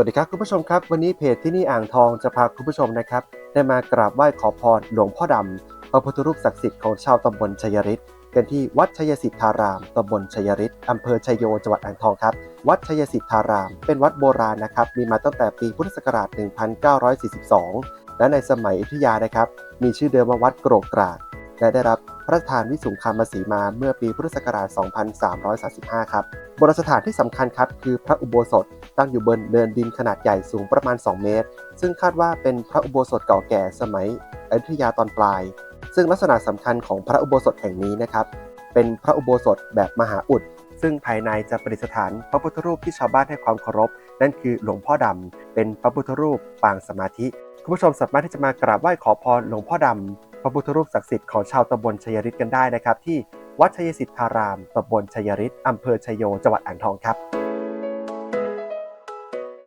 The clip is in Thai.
วัสดีครับคุณผู้ชมครับ วันนี้เพจที่นี่อ่างทองจะพาคุณผู้ชมนะครับ ได้มากราบไหว้ขอพรหลวงพ่อดำพระพุทธรูปศักดิ์สิทธิ์ของชาวตำบลชัยฤทธิ์กันที่วัดชัยสิทธารามตำบลชัยฤทธิ์อำเภอชัยโยจังหวัดอ่างทองครับ วัดชัยสิทธาราม เป็นวัดโบราณนะครับมีมาตั้งแต่ปีพุทธศักราช 1942 และในสมัยอยุธยานะครับ มีชื่อเดิมว่าวัดโกรกกรากและได้รับ พระราชทานวิสุงคามสีมาเมื่อปีพุทธศักราช 2335 ครับโบราณสถานที่สำคัญครับคือพระอุโบสถตั้งอยู่บนเนินดินขนาดใหญ่สูงประมาณ 2 เมตร ซึ่งคาดว่าเป็นพระอุโบสถเก่าแก่สมัยอยุธยาตอนปลาย ซึ่งลักษณะสำคัญของพระอุโบสถแห่งนี้นะครับเป็นพระอุโบสถแบบมหาอุด ซึ่งภายในจะประดิษฐานพระพุทธรูปที่ชาวบ้านให้ความเคารพ นั่นคือหลวงพ่อดำเป็นพระพุทธรูปปางสมาธิ คุณผู้ชมสามารถที่จะมากราบไหว้ขอพรหลวงพ่อดำ พระพุทธรูปศักดิ์สิทธิ์ของชาวตำบลชัยฤทธิ์กันได้นะครับ ที่วัดชัยสิทธารามตำบลชัยฤทธิ์อำเภอชัยโยจังหวัดอ่างทองครับ